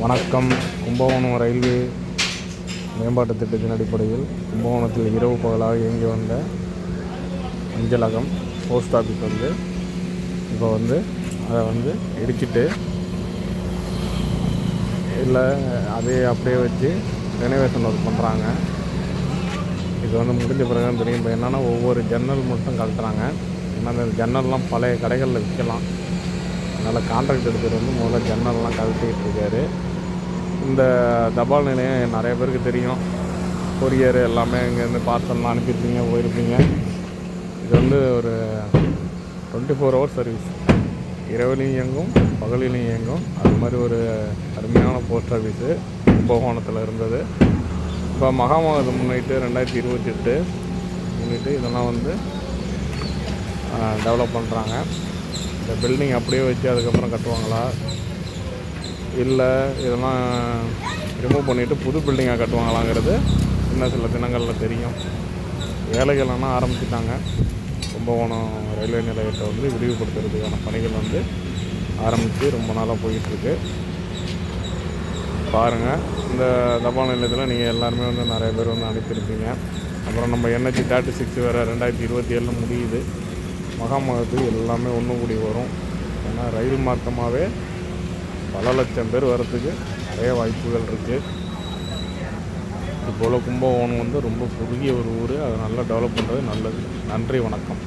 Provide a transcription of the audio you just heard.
வணக்கம். கும்பகோணம் ரயில்வே மேம்பாட்டு திட்டத்தின் அடிப்படையில் கும்பகோணத்தில் இரவு பகலாக இயங்கி வந்த அஞ்சலகம் போஸ்ட் ஆஃபீஸ் வந்து இப்போ வந்து அதை வந்து இடிச்சிட்டு இல்லை அதே அப்படியே வச்சு ரெனோவேஷன் ஒர்க் பண்ணுறாங்க இது வந்து முடிஞ்ச பிறகு தெரியும். இப்போ என்னென்னா ஒவ்வொரு ஜன்னல் மட்டும் கழட்டுறாங்க. ஏன்னா அந்த ஜன்னல்லாம் பழைய கடைகளில் விற்கலாம் அதனால் கான்ட்ராக்ட் எடுத்துகிட்டு வந்து முதல்ல ஜன்னல்லாம் கழட்டிட்டு இருக்காரு. இந்த தபால் நிலையம் நிறைய பேருக்கு தெரியும். கொரியர் எல்லாமே இங்கேருந்து பார்சல்லாம் அனுப்பியிருப்பீங்க போயிருப்பீங்க. இது வந்து ஒரு டுவெண்ட்டி ஃபோர் ஹவர் சர்வீஸ் இரவுலையும் இயங்கும் பகலிலையும் இயங்கும். அது மாதிரி ஒரு அருமையான போஸ்ட் ஆஃபீஸு கும்பகோணத்தில் இருந்தது. இப்போ மகாமகத்தை முன்னிட்டு ரெண்டாயிரத்தி இருபத்தெட்டு முன்னிட்டு இதெல்லாம் வந்து டெவலப் பண்ணுறாங்க இந்த பில்டிங் அப்படியே வச்சு அதுக்கப்புறம் கட்டுவாங்களா? இல்லை இதெல்லாம் ரிமூவ் பண்ணிவிட்டு புது பில்டிங்காக கட்டுவாங்களாங்கிறது இன்னும் சில தினங்களில் தெரியும். வேலைகள் எல்லாம் ஆரம்பிச்சிட்டாங்க. கும்பகோணம் ரயில்வே நிலையத்தை வந்து விரிவுபடுத்துறதுக்கான பணிகள் வந்து ஆரம்பித்து ரொம்ப நாளாக போயிட்டுருக்கு. பாருங்கள் இந்த தபால் நிலையத்தில் நீங்கள் எல்லாருமே வந்து நிறைய பேர் வந்து அனுப்பியிருப்பீங்க. அப்புறம் நம்ம என்ஹெச்சி தேர்ட்டி சிக்ஸ் வேறு ரெண்டாயிரத்தி இருபத்தி ஏழில் முடியுது. மகாமகத்துக்கு எல்லாமே ஒன்று கூடி வரும். ஏன்னா ரயில் மார்க்கமாகவே பல லட்சம் பேர் வர்றதுக்கு நிறைய வாய்ப்புகள் இருக்குது இதுபோல் கும்பகோணம் வந்து ரொம்ப குறுகிய ஒரு ஊர். அதை நல்லா டெவலப் பண்ணுறது நல்லது. நன்றி வணக்கம்.